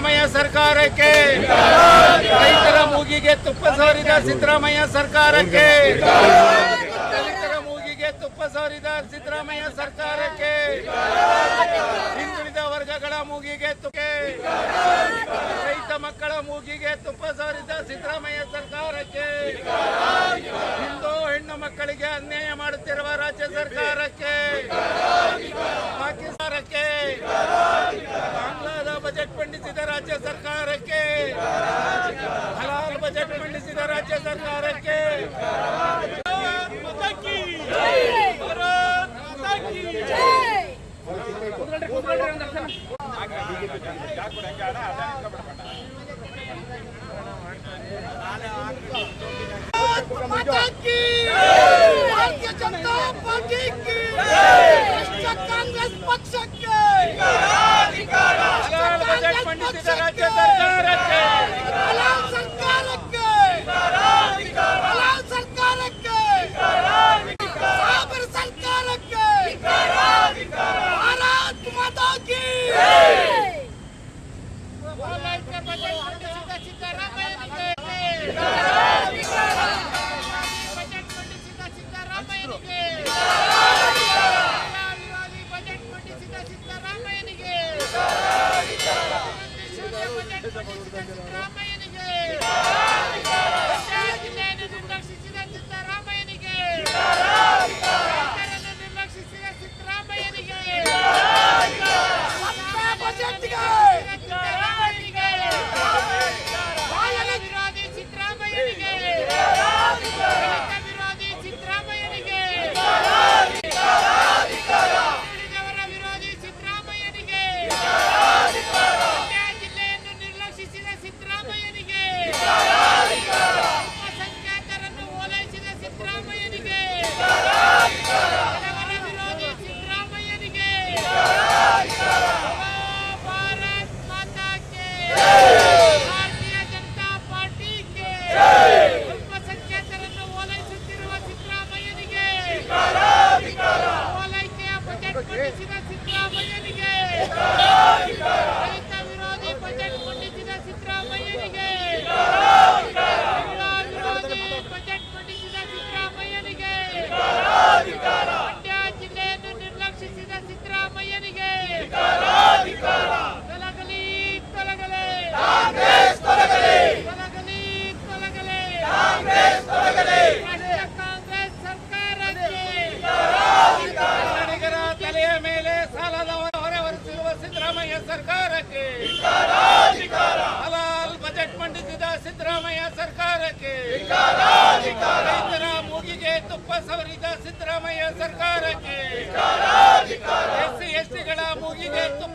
ಸಿದ್ದರಾಮಯ್ಯ ಸರ್ಕಾರಕ್ಕೆ. ರೈತರ ಮೂಗಿಗೆ ತುಪ್ಪ ಸಾರಿದ ಸಿದ್ದರಾಮಯ್ಯ ಸರ್ಕಾರಕ್ಕೆ. ದಲಿತರ ಮೂಗಿಗೆ ತುಪ್ಪ ಸಾರಿದ ಸಿದ್ದರಾಮಯ್ಯ ಸರ್ಕಾರಕ್ಕೆ. ಹಿಂದುಳಿದ ವರ್ಗಗಳ ಮೂಗಿಗೆ ತುಪ್ಪೆ. ರೈತ ಮಕ್ಕಳ ಮೂಗಿಗೆ ತುಪ್ಪ ಸಾರಿದ ಸಿದ್ದರಾಮಯ್ಯ ಸರ್ಕಾರಕ್ಕೆ. ಹಿಂದೂ ಹೆಣ್ಣು ಮಕ್ಕಳಿಗೆ ಅನ್ಯಾಯ ಮಾಡುತ್ತಿರುವ ರಾಜ್ಯ ಸರ್ಕಾರಕ್ಕೆ. ಪಾಕಿಸ್ತಾನ ಬಾಂಗ್ಲಾದ ಬಜೆಟ್ ಮಂಡಿಸಿದ ರಾಜ್ಯ ಸರ್ಕಾರಕ್ಕೆ ಹಲಾಲ್ ಬಜೆಟ್ ಮಂಡಿಸಿದ ರಾಜ್ಯ ಸರ್ಕಾರಕ್ಕೆ. भारत माता की भारतीय जनता पार्टी की राष्ट्रीय कांग्रेस पक्ष के राष्ट्रीय कांग्रेस पक्ष के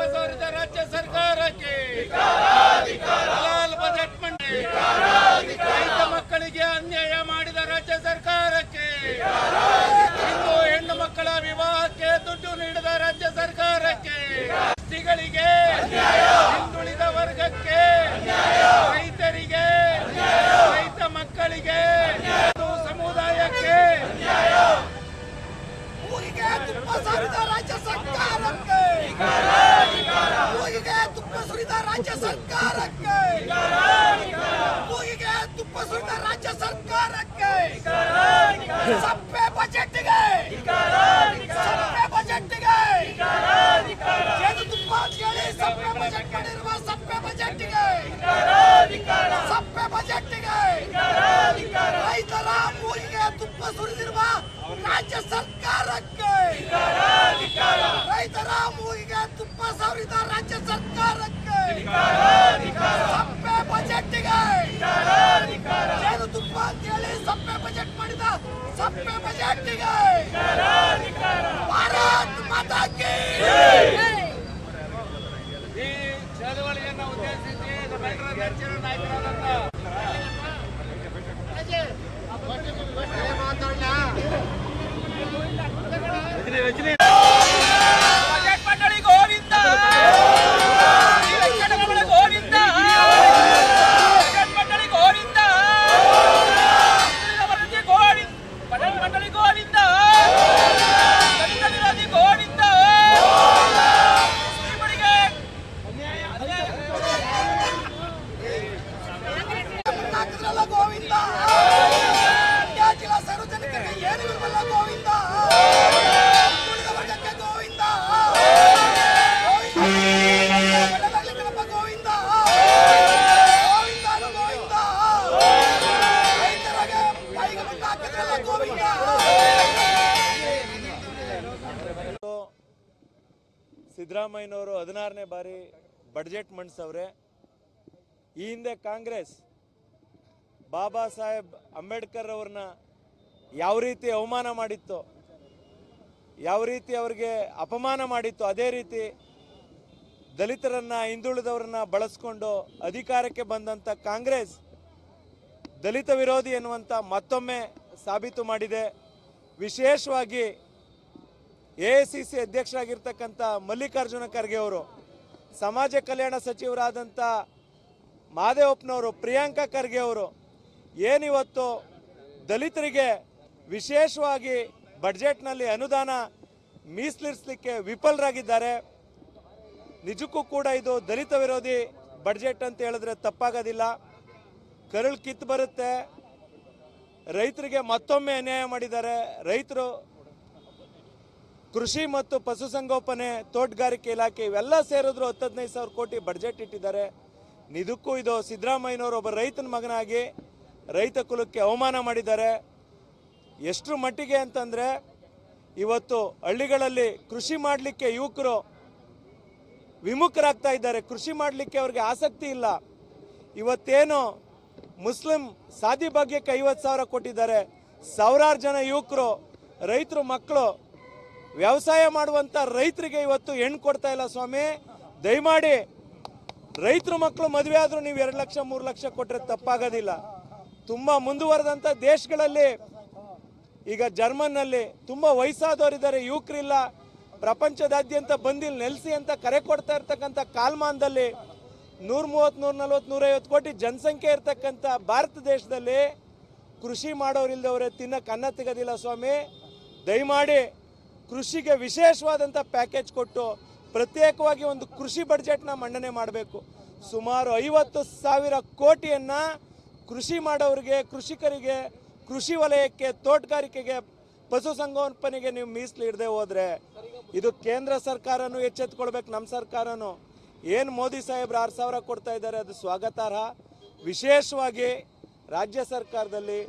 ಬಸವರಿದ ರಾಜ್ಯ ಸರ್ಕಾರಕ್ಕೆ. ಬಜೆಟ್ ಮಂಡಿ ರೈತ ಮಕ್ಕಳಿಗೆ ಅನ್ಯಾಯ ಮಾಡಿದ ರಾಜ್ಯ ಸರ್ಕಾರಕ್ಕೆ. ಹಿಂದೂ ಹೆಣ್ಣು ಮಕ್ಕಳ ವಿವಾಹಕ್ಕೆ ದುಡ್ಡು ನೀಡಿದ ರಾಜ್ಯ ಸರ್ಕಾರಕ್ಕೆ. ಗಳಿಗೆ பிரச்சனையே ಸಿದ್ದರಾಮಯ್ಯನವರು ಹದಿನಾರನೇ ಬಾರಿ ಬಡ್ಜೆಟ್ ಮಂಡಿಸವ್ರೆ. ಈ ಹಿಂದೆ ಕಾಂಗ್ರೆಸ್, ಬಾಬಾ ಸಾಹೇಬ್ ಅಂಬೇಡ್ಕರ್ ಅವ್ರನ್ನ ಯಾವ ರೀತಿ ಅವಮಾನ ಮಾಡಿತ್ತು, ಯಾವ ರೀತಿ ಅವ್ರಿಗೆ ಅಪಮಾನ ಮಾಡಿತ್ತು, ಅದೇ ರೀತಿ ದಲಿತರನ್ನ ಹಿಂದುಳಿದವರನ್ನ ಬಳಸ್ಕೊಂಡು ಅಧಿಕಾರಕ್ಕೆ ಬಂದಂಥ ಕಾಂಗ್ರೆಸ್ ದಲಿತ ವಿರೋಧಿ ಎನ್ನುವಂಥ ಮತ್ತೊಮ್ಮೆ ಸಾಬೀತು ಮಾಡಿದೆ. ವಿಶೇಷವಾಗಿ ಎ ಸಿ ಸಿ ಅಧ್ಯಕ್ಷರಾಗಿರ್ತಕ್ಕಂಥ ಮಲ್ಲಿಕಾರ್ಜುನ ಖರ್ಗೆ ಅವರು, ಸಮಾಜ ಕಲ್ಯಾಣ ಸಚಿವರಾದಂಥ ಮಾದೇವಪ್ಪನವರು, ಪ್ರಿಯಾಂಕಾ ಖರ್ಗೆ ಅವರು ಏನಿವತ್ತು ದಲಿತರಿಗೆ ವಿಶೇಷವಾಗಿ ಬಡ್ಜೆಟ್ನಲ್ಲಿ ಅನುದಾನ ಮೀಸಲಿರಿಸಲಿಕ್ಕೆ ವಿಫಲರಾಗಿದ್ದಾರೆ. ನಿಜಕ್ಕೂ ಕೂಡ ಇದು ದಲಿತ ವಿರೋಧಿ ಬಡ್ಜೆಟ್ ಅಂತ ಹೇಳಿದ್ರೆ ತಪ್ಪಾಗೋದಿಲ್ಲ. ಕರುಳು ಕಿತ್ತು ಬರುತ್ತೆ, ರೈತರಿಗೆ ಮತ್ತೊಮ್ಮೆ ಅನ್ಯಾಯ ಮಾಡಿದ್ದಾರೆ, ರೈತರು ಕೃಷಿ ಮತ್ತು ಪಶುಸಂಗೋಪನೆ ತೋಟಗಾರಿಕೆ ಇಲಾಖೆ ಇವೆಲ್ಲ ಸೇರಿದ್ರು ಹತ್ತು ಹದಿನೈದು ಸಾವಿರ ಕೋಟಿ ಬಡ್ಜೆಟ್ ಇಟ್ಟಿದ್ದಾರೆ. ಇದಕ್ಕೂ ಇದು ಸಿದ್ದರಾಮಯ್ಯನವರು ಒಬ್ಬ ರೈತನ ಮಗನಾಗಿ ರೈತ ಕುಲಕ್ಕೆ ಅವಮಾನ ಮಾಡಿದ್ದಾರೆ. ಎಷ್ಟರ ಮಟ್ಟಿಗೆ ಅಂತಂದರೆ, ಇವತ್ತು ಹಳ್ಳಿಗಳಲ್ಲಿ ಕೃಷಿ ಮಾಡಲಿಕ್ಕೆ ಯುವಕರು ವಿಮುಖರಾಗ್ತಾ ಇದ್ದಾರೆ. ಕೃಷಿ ಮಾಡಲಿಕ್ಕೆ ಅವ್ರಿಗೆ ಆಸಕ್ತಿ ಇಲ್ಲ. ಇವತ್ತೇನು ಮುಸ್ಲಿಂ ಸಾದಿ ಭಾಗ್ಯಕ್ಕೆ ಐವತ್ತು ಸಾವಿರ ಕೊಟ್ಟಿದ್ದಾರೆ. ಸಾವಿರಾರು ಜನ ಯುವಕರು, ರೈತರು, ಮಕ್ಕಳು ವ್ಯವಸಾಯ ಮಾಡುವಂಥ ರೈತರಿಗೆ ಇವತ್ತು ಹೆಣ್ಣು ಕೊಡ್ತಾ ಇಲ್ಲ ಸ್ವಾಮಿ. ದಯಮಾಡಿ ರೈತರು ಮಕ್ಕಳು ಮದುವೆ ಆದರೂ ನೀವು ಎರಡು ಲಕ್ಷ, ಮೂರು ಲಕ್ಷ ಕೊಟ್ಟರೆ ತಪ್ಪಾಗೋದಿಲ್ಲ. ತುಂಬ ಮುಂದುವರೆದಂಥ ದೇಶಗಳಲ್ಲಿ ಈಗ ಜರ್ಮನ್ನಲ್ಲಿ ತುಂಬ ವಯಸ್ಸಾದವರಿದ್ದಾರೆ, ಯುವಕರಿಲ್ಲ. ಪ್ರಪಂಚದಾದ್ಯಂತ ಬಂದಿಲ್ಲಿ ನೆಲೆಸಿ ಅಂತ ಕರೆ ಕೊಡ್ತಾ ಇರ್ತಕ್ಕಂಥ ಕಾಲಮಾನದಲ್ಲಿ ನೂರ ಮೂವತ್ತು, ನೂರ ನಲ್ವತ್ತು ನೂರೈವತ್ತು ಕೋಟಿ ಜನಸಂಖ್ಯೆ ಇರ್ತಕ್ಕಂಥ ಭಾರತ ದೇಶದಲ್ಲಿ ಕೃಷಿ ಮಾಡೋರಿಲ್ದವ್ರೆ ತಿನ್ನಕ್ಕೆ ಅನ್ನ ತೆಗೋದಿಲ್ಲ ಸ್ವಾಮಿ. ದಯಮಾಡಿ ಕೃಷಿಗೆ ವಿಶೇಷವಾದಂಥ ಪ್ಯಾಕೇಜ್ ಕೊಟ್ಟು ಪ್ರತ್ಯೇಕವಾಗಿ ಒಂದು ಕೃಷಿ ಬಡ್ಜೆಟ್ನ ಮಂಡನೆ ಮಾಡಬೇಕು. ಸುಮಾರು ಐವತ್ತು ಸಾವಿರ ಕೋಟಿಯನ್ನು ಕೃಷಿ ಮಾಡೋರಿಗೆ, ಕೃಷಿಕರಿಗೆ, ಕೃಷಿ ವಲಯಕ್ಕೆ, ತೋಟಗಾರಿಕೆಗೆ ಪಶುಸಂಗೋಪನೆಗೆ ನೀವು ಮೀಸಲು ಹೋದರೆ ಹೋದ್ರೆ ಇದು ಕೇಂದ್ರ ಸರ್ಕಾರನೂ ಎಚ್ಚೆತ್ಕೊಳ್ಬೇಕು ನಮ್ಮ ಸರ್ಕಾರನೂ. ಏನು ಮೋದಿ ಸಾಹೇಬ್ರು ಆರು ಸಾವಿರ ಕೊಡ್ತಾ ಇದ್ದಾರೆ, ಅದು ಸ್ವಾಗತಾರ್ಹ. ವಿಶೇಷವಾಗಿ ರಾಜ್ಯ ಸರ್ಕಾರದಲ್ಲಿ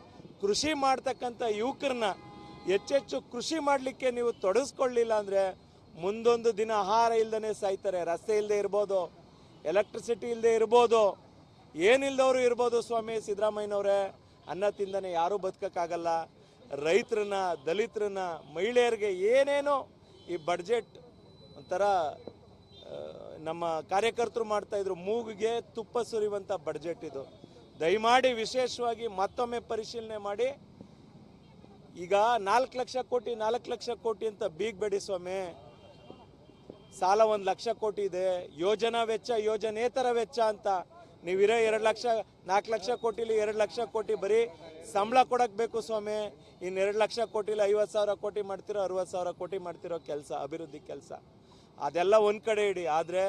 ಕೃಷಿ ಮಾಡ್ತಕ್ಕಂಥ ಯುವಕರನ್ನ ಹೆಚ್ಚೆಚ್ಚು ಕೃಷಿ ಮಾಡಲಿಕ್ಕೆ ನೀವು ತೊಡಗಿಸ್ಕೊಳ್ಳಿಲ್ಲ ಅಂದರೆ ಮುಂದೊಂದು ದಿನ ಆಹಾರ ಇಲ್ದೇ ಸಾಯ್ತಾರೆ. ರಸ್ತೆ ಇಲ್ಲದೆ ಇರ್ಬೋದು ಎಲೆಕ್ಟ್ರಿಸಿಟಿ ಇಲ್ಲದೆ ಇರ್ಬೋದು ಏನಿಲ್ಲದವರು ಇರ್ಬೋದು ಸ್ವಾಮಿ ಸಿದ್ದರಾಮಯ್ಯನವರೇ. ಅನ್ನ ತಿಂದನೆ ಯಾರೂ ಬದುಕೋಕ್ಕಾಗಲ್ಲ. ರೈತರನ್ನ, ದಲಿತರನ್ನ, ಮಹಿಳೆಯರಿಗೆ ಏನೇನೋ ಈ ಬಡ್ಜೆಟ್ ಒಂಥರ ನಮ್ಮ ಕಾರ್ಯಕರ್ತರು ಮಾಡ್ತಾಯಿದ್ರು ಮೂಗಿಗೆ ತುಪ್ಪ ಸುರಿಯುವಂಥ ಬಡ್ಜೆಟ್ ಇದು. ದಯಮಾಡಿ ವಿಶೇಷವಾಗಿ ಮತ್ತೊಮ್ಮೆ ಪರಿಶೀಲನೆ ಮಾಡಿ. ಈಗ ನಾಲ್ಕು ಲಕ್ಷ ಕೋಟಿ, ನಾಲ್ಕು ಲಕ್ಷ ಕೋಟಿ ಅಂತ ಬೀಗಬೇಡಿ ಸ್ವಾಮಿ. ಸಾಲ ಒಂದು ಲಕ್ಷ ಕೋಟಿ ಇದೆ. ಯೋಜನಾ ವೆಚ್ಚ, ಯೋಜನೇತರ ವೆಚ್ಚ ಅಂತ. ನೀವಿರೋ ಎರಡು ಲಕ್ಷ ನಾಲ್ಕು ಲಕ್ಷ ಕೋಟಿಲಿ ಎರಡು ಲಕ್ಷ ಕೋಟಿ ಬರೀ ಸಂಬಳ ಕೊಡಕ್ಕೆ ಬೇಕು ಸ್ವಾಮಿ. ಇನ್ನು ಎರಡು ಲಕ್ಷ ಕೋಟಿಲಿ ಐವತ್ತು ಸಾವಿರ ಕೋಟಿ ಮಾಡ್ತಿರೋ ಅರವತ್ತು ಸಾವಿರ ಕೋಟಿ ಮಾಡ್ತಿರೋ ಕೆಲಸ, ಅಭಿವೃದ್ಧಿ ಕೆಲಸ. ಅದೆಲ್ಲ ಒಂದು ಕಡೆ ಇಡಿ. ಆದರೆ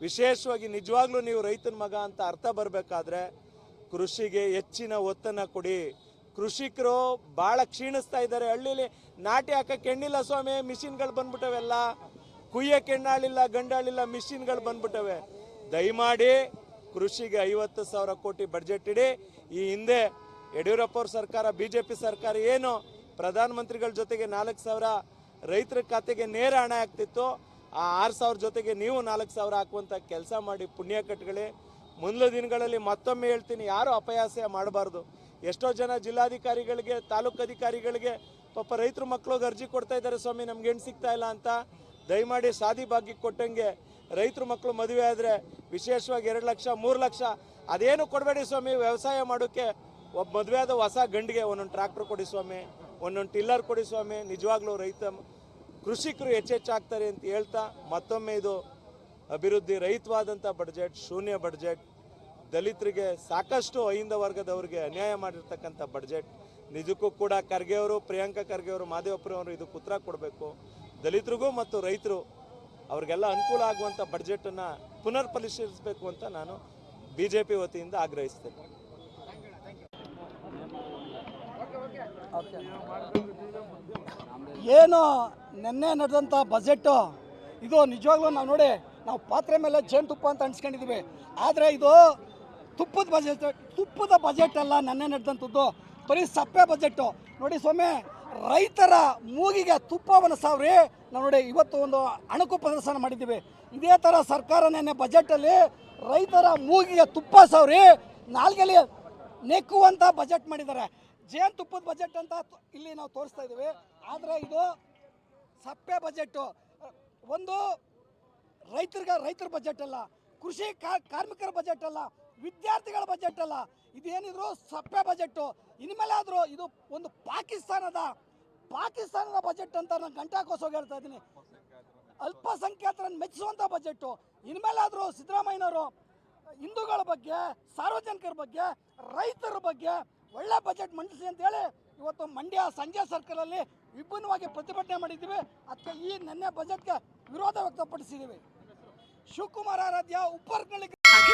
ವಿಶೇಷವಾಗಿ ನಿಜವಾಗ್ಲೂ ನೀವು ರೈತನ ಮಗ ಅಂತ ಅರ್ಥ ಬರಬೇಕಾದ್ರೆ ಕೃಷಿಗೆ ಹೆಚ್ಚಿನ ಒತ್ತನ್ನು ಕೊಡಿ. ಕೃಷಿಕರು ಭಾಳ ಕ್ಷೀಣಿಸ್ತಾ ಇದ್ದಾರೆ. ಹಳ್ಳಿಲಿ ನಾಟಿ ಹಾಕಕ್ಕೆ ಎಣ್ಣಿಲ್ಲ ಸ್ವಾಮಿ, ಮಿಷಿನ್ಗಳು ಬಂದ್ಬಿಟ್ಟವೆಲ್ಲ. ಕುಯ್ಯಕ್ಕೆ ಎಣ್ಣಾಳಿಲ್ಲ, ಗಂಡಾಳಿಲ್ಲ, ಮಿಷಿನ್ಗಳು ಬಂದ್ಬಿಟ್ಟವೆ. ದಯಮಾಡಿ ಕೃಷಿಗೆ ಐವತ್ತು ಸಾವಿರ ಕೋಟಿ ಬಡ್ಜೆಟ್ ಇಡಿ. ಈ ಹಿಂದೆ ಯಡಿಯೂರಪ್ಪ ಅವ್ರ ಸರ್ಕಾರ ಬಿ ಜೆ ಪಿ ಸರ್ಕಾರ ಏನು ಪ್ರಧಾನಮಂತ್ರಿಗಳ ಜೊತೆಗೆ ನಾಲ್ಕು ಸಾವಿರ ರೈತರ ಖಾತೆಗೆ ನೇರ ಹಣ ಆಗ್ತಿತ್ತು. ಆ ಆರು ಸಾವಿರ ಜೊತೆಗೆ ನೀವು ನಾಲ್ಕು ಸಾವಿರ ಹಾಕುವಂಥ ಕೆಲಸ ಮಾಡಿ ಪುಣ್ಯ ಕಟ್ಕೊಳ್ಳಿ. ಮುಂದಿನ ದಿನಗಳಲ್ಲಿ ಮತ್ತೊಮ್ಮೆ ಹೇಳ್ತೀನಿ, ಯಾರು ಅಪಯಾಸ ಮಾಡಬಾರ್ದು. ಎಷ್ಟೋ ಜನ ಜಿಲ್ಲಾಧಿಕಾರಿಗಳಿಗೆ, ತಾಲೂಕು ಅಧಿಕಾರಿಗಳಿಗೆ ಪಾಪ ರೈತರು ಮಕ್ಕಳು ಅರ್ಜಿ ಕೊಡ್ತಾ ಇದ್ದಾರೆ, ಸ್ವಾಮಿ, ನಮ್ಗೆ ಹೆಣ್ಣು ಸಿಗ್ತಾ ಇಲ್ಲ ಅಂತ ದಯಮಾಡಿ ಸಾದಿ ಭಾಗ್ಯ ಕೊಟ್ಟಂಗೆ ರೈತರು ಮಕ್ಕಳು ಮದುವೆ ಆದರೆ ವಿಶೇಷವಾಗಿ ಎರಡು ಲಕ್ಷ, ಮೂರು ಲಕ್ಷ, ಅದೇನು ಕೊಡಬೇಡಿ ಸ್ವಾಮಿ, ವ್ಯವಸಾಯ ಮಾಡೋಕ್ಕೆ ಒಬ್ಬ ಮದುವೆ ಆದ ಹೊಸ ಗಂಡಿಗೆ ಒಂದೊಂದು ಟ್ರ್ಯಾಕ್ಟರ್ ಕೊಡಿ ಸ್ವಾಮಿ, ಒಂದೊಂದು ಟಿಲ್ಲರ್ ಕೊಡಿ ಸ್ವಾಮಿ, ನಿಜವಾಗ್ಲೂ ರೈತ ಕೃಷಿಕರು ಹೆಚ್ಚೆಚ್ಚಾಗ್ತಾರೆ ಅಂತ ಹೇಳ್ತಾ ಮತ್ತೊಮ್ಮೆ ಇದು ಅಭಿವೃದ್ಧಿ ರಹಿತವಾದಂಥ ಬಡ್ಜೆಟ್ ಶೂನ್ಯ ಬಡ್ಜೆಟ್ ದಲಿತರಿಗೆ ಸಾಕಷ್ಟು ಅಹಿಂದ ವರ್ಗದವರಿಗೆ ಅನ್ಯಾಯ ಮಾಡಿರ್ತಕ್ಕಂಥ ಬಡ್ಜೆಟ್ ನಿಜಕ್ಕೂ ಕೂಡ ಖರ್ಗೆ ಅವರು, ಪ್ರಿಯಾಂಕಾ ಖರ್ಗೆ ಅವರು ಮಾದೇವಪ್ಪರವರು ಇದಕ್ಕೆ ಉತ್ತರ ಕೊಡಬೇಕು. ದಲಿತರಿಗೂ ಮತ್ತು ರೈತರು ಅವ್ರಿಗೆಲ್ಲ ಅನುಕೂಲ ಆಗುವಂಥ ಬಡ್ಜೆಟನ್ನು ಪುನರ್ ಪರಿಶೀಲಿಸಬೇಕು ಅಂತ ನಾನು ಬಿ ಜೆ ಪಿ ವತಿಯಿಂದ ಆಗ್ರಹಿಸ್ತೇನೆ. ಏನು ನಿನ್ನೆ ನಡೆದಂಥ ಬಜೆಟ್ಟು ಇದು ನಿಜವಾಗ್ಲೂ ನಾವು ನೋಡಿ, ನಾವು ಪಾತ್ರೆ ಮೇಲೆ ಜೇನುತುಪ್ಪ ಅಂತ ಅನ್ಸ್ಕೊಂಡಿದ್ದೀವಿ ಆದರೆ ಇದು ತುಪ್ಪದ ಬಜೆಟ್ ತುಪ್ಪದ ಬಜೆಟ್ ಅಲ್ಲ ನೆನ್ನೆ ನಡೆದಂಥದ್ದು. ಬರೀ ಸಪ್ಪೆ ಬಜೆಟ್ಟು ನೋಡಿ ಸ್ವಾಮಿ, ರೈತರ ಮೂಗಿಗೆ ತುಪ್ಪವನ್ನು ಸಾವಿರಿ. ನಾವು ನೋಡಿ ಇವತ್ತು ಒಂದು ಅಣಕು ಪ್ರದರ್ಶನ ಮಾಡಿದ್ದೀವಿ. ಇದೇ ಥರ ಸರ್ಕಾರ ನೆನ್ನೆ ಬಜೆಟಲ್ಲಿ ರೈತರ ಮೂಗಿಗೆ ತುಪ್ಪ ಸಾವಿರಿ. ನಾಲ್ಗೆಲಿ ನೆಕ್ಕುವಂಥ ಬಜೆಟ್ ಮಾಡಿದ್ದಾರೆ. ಜೇನು ತುಪ್ಪದ ಬಜೆಟ್ ಅಂತ ಇಲ್ಲಿ ನಾವು ತೋರಿಸ್ತಾ ಇದ್ದೀವಿ. ಆದರೆ ಇದು ಸಪ್ಪೆ ಬಜೆಟ್ಟು ಒಂದು ರೈತರಿಗೆ, ರೈತರ ಬಜೆಟ್ ಅಲ್ಲ. ಕೃಷಿ ಕಾರ್ಮಿಕರ ಬಜೆಟ್ ಅಲ್ಲ. ವಿದ್ಯಾರ್ಥಿಗಳ ಬಜೆಟ್ ಅಲ್ಲ. ಇದೇನಿದ್ರು ಸಪ್ಪೆ ಬಜೆಟ್ಟು ಇನ್ಮೇಲಾದರೂ ಇದು ಒಂದು ಪಾಕಿಸ್ತಾನದ ಪಾಕಿಸ್ತಾನದ ಬಜೆಟ್ ಅಂತ ನಾನು ಗಂಟಾಕೋಸೋಗಿ ಹೇಳ್ತಾ ಇದ್ದೀನಿ. ಅಲ್ಪಸಂಖ್ಯಾತರನ್ನು ಮೆಚ್ಚಿಸುವಂಥ ಬಜೆಟ್ಟು ಇನ್ಮೇಲಾದರೂ ಸಿದ್ದರಾಮಯ್ಯನವರು, ಹಿಂದೂಗಳ ಬಗ್ಗೆ, ಸಾರ್ವಜನಿಕರ ಬಗ್ಗೆ, ರೈತರ ಬಗ್ಗೆ ಒಳ್ಳೆ ಬಜೆಟ್ ಮಂಡಿಸಿ ಅಂತೇಳಿ ಇವತ್ತು ಮಂಡ್ಯ ಸಂಜೆ ಸರ್ಕಲಲ್ಲಿ ವಿಭಿನ್ನವಾಗಿ ಪ್ರತಿಭಟನೆ ಮಾಡಿದ್ದೀವಿ. ಅಥವಾ ಈ ನಿನ್ನೆ ಬಜೆಟ್ಗೆ ವಿರೋಧ ವ್ಯಕ್ತಪಡಿಸಿದ್ದೀವಿ. ಶಿವಕುಮಾರ್ ಆರಾಧ್ಯ ಉಪ್ಪರ್ನಳ್ಳಿ